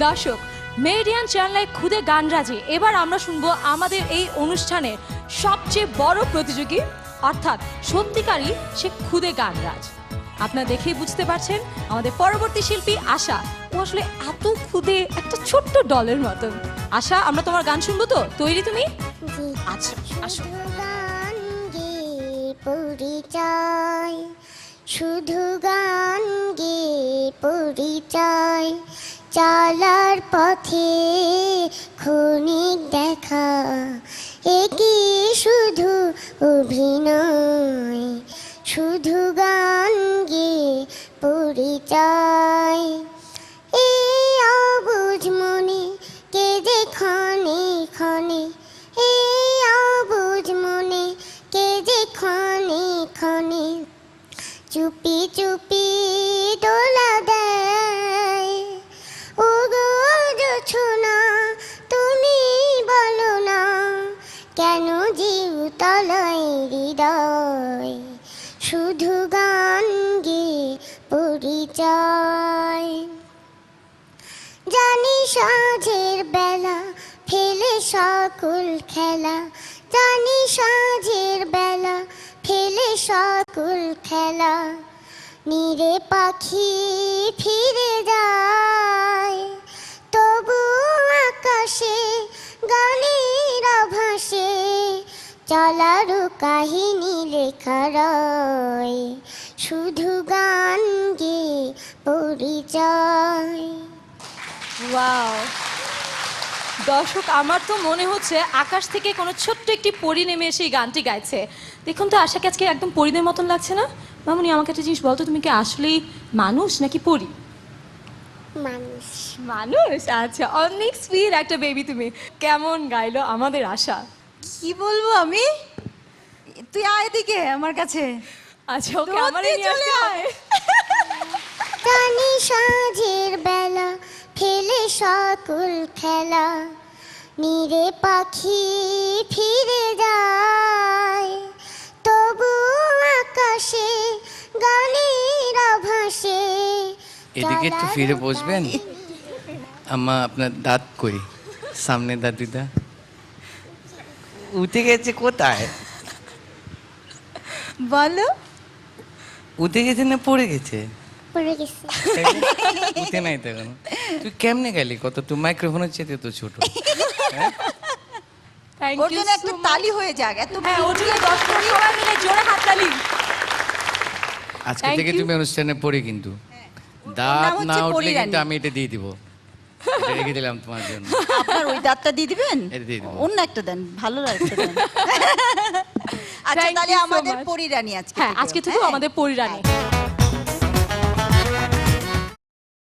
দর্শক মেডিয়ান চ্যানেলে খুদে গানরাজি এবার আমরা শুনব আমাদের এই অনুষ্ঠানের সবচেয়ে বড় প্রতিযোগী অর্থাৎ সত্যিকারই সে খুদে গানরাজ আপনারা দেখেই বুঝতে পারছেন আমাদের পরবর্তী শিল্পী আশা। ও আসলে এত খুদে একটা ছোট্ট ডলের মতন। আশা আমরা তোমার গান শুনব তো? তৈরি তুমি? আচ্ছা আসো। পরিচয় শুধু গান গে পরিচয়, চলার পথে ক্ষণিক দেখা একি শুধু অভিনয়? শুধু গান গে পরিচয় এই অবুঝ মনে কে যে ক্ষণে ক্ষণে এই অবুঝ মনে কে যে ক্ষণে ক্ষণে। চুপি চুপি দোলা দেয়। ও না তুমি বলো না, কেন জীব তলায় হৃদয়? শুধু গান গে পরিচয়। জানি সাঁঝের বেলা ফেলে সকল খেলা, জানি সাঁঝের বেলা ফেলে সকল খেলা। নিরে পাখি ফিরে যায়। তবু আকাশে, গানের ভাসে চলারু কাহিনী লেখা রয়। শুধু গান গে পরিচয় ওয়াও। দর্শক আমার তো মনে হচ্ছে আকাশ থেকে কোনো ছোট্ট একটি পরি নেমে এসে এই গানটি গাইছে। দেখুন তো আশাকে আজকে একদম পরিদের মতন লাগছে না? মামুনি আমাকে একটা জিনিস বলতো তুমি কি আসলেই মানুষ নাকি পরি? মানুষ। মানুষ? আচ্ছা অনেক সুইট একটা বেবি তুমি কেমন গাইলো আমাদের আশা? কি বলব আমি? তুই আয় এদিকে আমার কাছে। আচ্ছা ওকে নিয়ে চলে আয়। হবে। সকল খেলা নিরে পাখি ফিরে যায়। তবু আকাশে গানের আভাসে এদিকে একটু ফিরে বসবেন? আমা আপনার দাঁত কই? সামনে দাঁত দিদা উঠে গেছে কোথায়? বলো। উঠে গেছে না পড়ে গেছে? পড়ে গেছে। উঠে নাই তো তুই কেমনে গেলি কত তুই মাইক্রোফোনের চেয়ে তো ছোট। ওর জন্য একটা. তালি হয়ে যাক এত হ্যাঁ ওর জন্য দর্শক সবাই মিলে জোরে হাততালি আজকে থেকে তুমি অনুষ্ঠানে পড়ি কিন্তু। দাঁত না উঠলে কিন্তু আমি এটা দিয়ে দিব। রেখে দিলাম তোমার জন্য। আপনার ওই দাঁতটা দিয়ে দিবেন। অন্য একটা দেন ভালো লাগছে দেন। আচ্ছা তাহলে আমাদের. পরিরানী আজকে হ্যাঁ আজকে থেকে হ্যাঁ? আমাদের পরিরানী।